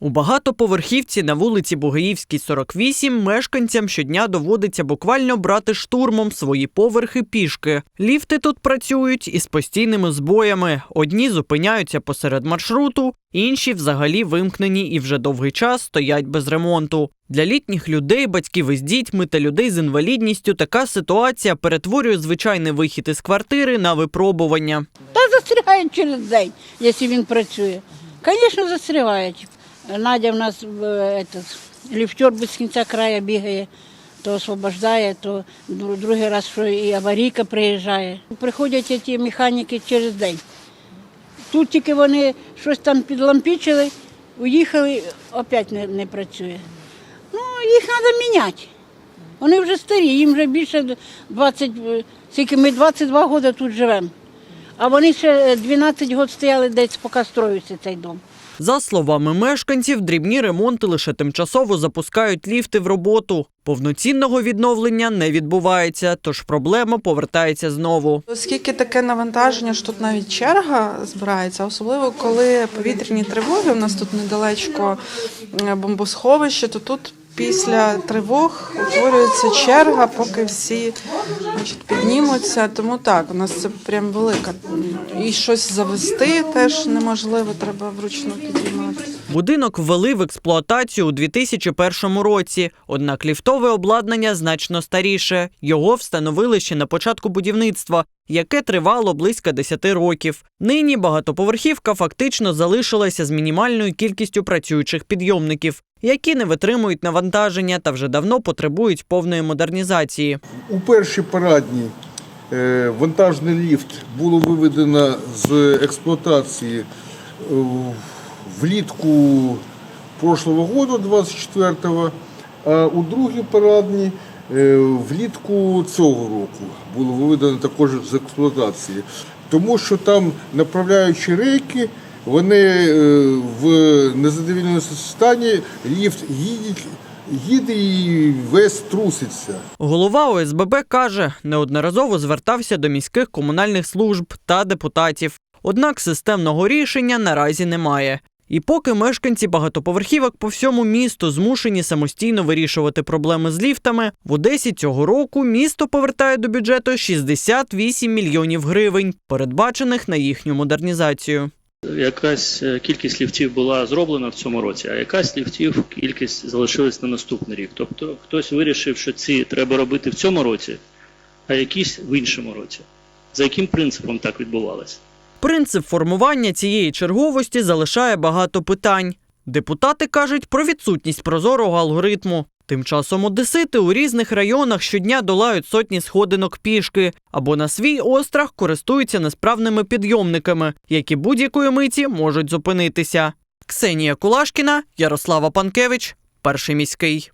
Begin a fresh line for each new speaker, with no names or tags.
У багатоповерхівці на вулиці Бугаївській, 48 мешканцям щодня доводиться буквально брати штурмом свої поверхи пішки. Ліфти тут працюють із постійними збоями. Одні зупиняються посеред маршруту, інші взагалі вимкнені і вже довгий час стоять без ремонту. Для літніх людей, батьків із дітьми та людей з інвалідністю така ситуація перетворює звичайний вихід із квартири на випробування.
Та застрягають через день, якщо він працює. Звісно, застрягають. Надя в нас е, этот, ліфтер без кінця краю бігає, то освобождає, то другий раз що і аварійка приїжджає. Приходять ті механіки через день. Тут тільки вони щось там підлампічили, уїхали, опять не, не працює. Ну, їх треба міняти. Вони вже старі, їм вже більше 20, е, скільки ми 22 роки тут живемо. А вони ще 12 років стояли десь, поки строївся цей дом.
За словами мешканців, дрібні ремонти лише тимчасово запускають ліфти в роботу. Повноцінного відновлення не відбувається, тож проблема повертається знову.
Оскільки таке навантаження, що тут навіть черга збирається, особливо коли повітряні тривоги, у нас тут недалечко е, бомбосховище, то тут після тривог утворюється черга, поки всі значить, піднімуться. Тому так, у нас це прям велика. І щось завести теж неможливо, треба вручну підіймати.
Будинок ввели в експлуатацію у 2001 році, однак ліфтове обладнання значно старіше. Його встановили ще на початку будівництва, яке тривало близько 10 років. Нині багатоповерхівка фактично залишилася з мінімальною кількістю працюючих підйомників, які не витримують навантаження та вже давно потребують повної модернізації.
У першій парадній е, вантажний ліфт було виведено з експлуатації е, влітку прошлого года, 24-го, а у другій парадній е, влітку цього року було виведено також з експлуатації. Тому що там направляючі рейки, вони е, в незадовільному стані, ліфт їде, їде і весь труситься.
Голова ОСББ каже, неодноразово звертався до міських комунальних служб та депутатів. Однак системного рішення наразі немає. І поки мешканці багатоповерхівок по всьому місту змушені самостійно вирішувати проблеми з ліфтами, в Одесі цього року місто повертає до бюджету 68 мільйонів гривень, передбачених на їхню модернізацію.
Якась е, кількість ліфтів була зроблена в цьому році, а якась ліфтів кількість залишилась на наступний рік. Тобто хтось вирішив, що ці треба робити в цьому році, а якісь в іншому році. За яким принципом так відбувалося?
Принцип формування цієї черговості залишає багато питань. Депутати кажуть про відсутність прозорого алгоритму. Тим часом одесити у різних районах щодня долають сотні сходинок пішки або на свій острах користуються несправними підйомниками, які будь-якої миті можуть зупинитися. Ксенія Кулашкіна, Ярослава Панкевич, перший міський.